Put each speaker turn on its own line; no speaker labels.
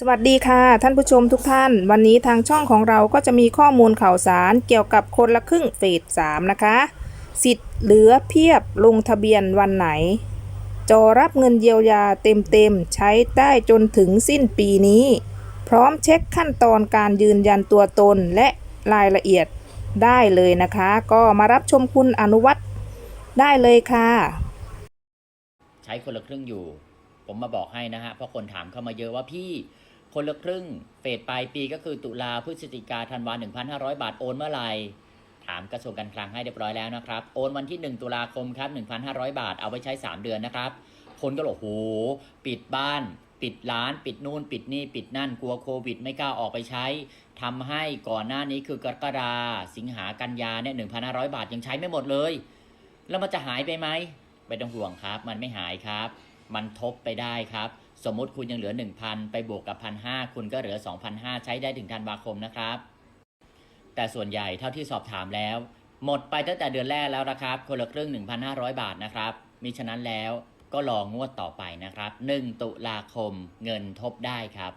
สวัสดีค่ะ ท่านผู้ชมทุกท่าน วันนี้ทางช่องของเราก็จะมีข้อมูลข่าวสารเกี่ยวกับคนละครึ่งเฟส3นะคะ สิทธิ์เหลือเพียบลงทะเบียนวันไหน จอรับเงินเยียวยาเต็มๆ ใช้ได้จนถึงสิ้นปีนี้ พร้อมเช็คขั้นตอนการยืนยันตัวตนและรายละเอียดได้เลยนะคะ ก็มารับชมคุณอนุวัตรได้เลยค่ะ
ใช้คนละครึ่งอยู่ ผมมาบอกให้นะฮะเพราะคนถามเข้ามาเยอะว่าพี่คนละครึ่งเฟสปลายปีก็คือตุลาพฤศจิกาธันวา1,500 บาทโอนเมื่อไหร่ถามกระทรวงการคลังให้เรียบร้อยแล้วนะครับ โอนวันที่ 1 ตุลาคมครับ1,500 บาทเอาไปใช้ 3 เดือนนะครับ คนก็บอกโหปิดบ้าน ปิดร้าน ปิดนู่น ปิดนี่ ปิดนั่น กลัวโควิด ไม่กล้าออกไปใช้ทำให้ก่อนหน้านี้คือกรกฎาสิงหากันยาเนี่ย1,500บาทยังใช้ไม่หมดเลย แล้วมันจะหายไปไหมไม่ต้องห่วงครับ มันไม่หายครับ มันทบไปได้ครับ สมมุติคุณยังเหลือ 1,000 ไปบวกกับ 1,500 คุณก็เหลือ 2,500 ใช้ได้ถึงธันวาคมนะครับ แต่ส่วนใหญ่เท่าที่สอบถามแล้ว หมดไปตั้งแต่เดือนแรกแล้วนะครับ คนละครึ่ง 1,500 บาทนะครับ มิฉะนั้นแล้วก็รองวดต่อไปนะครับ 1 ตุลาคมเงินทบได้ครับ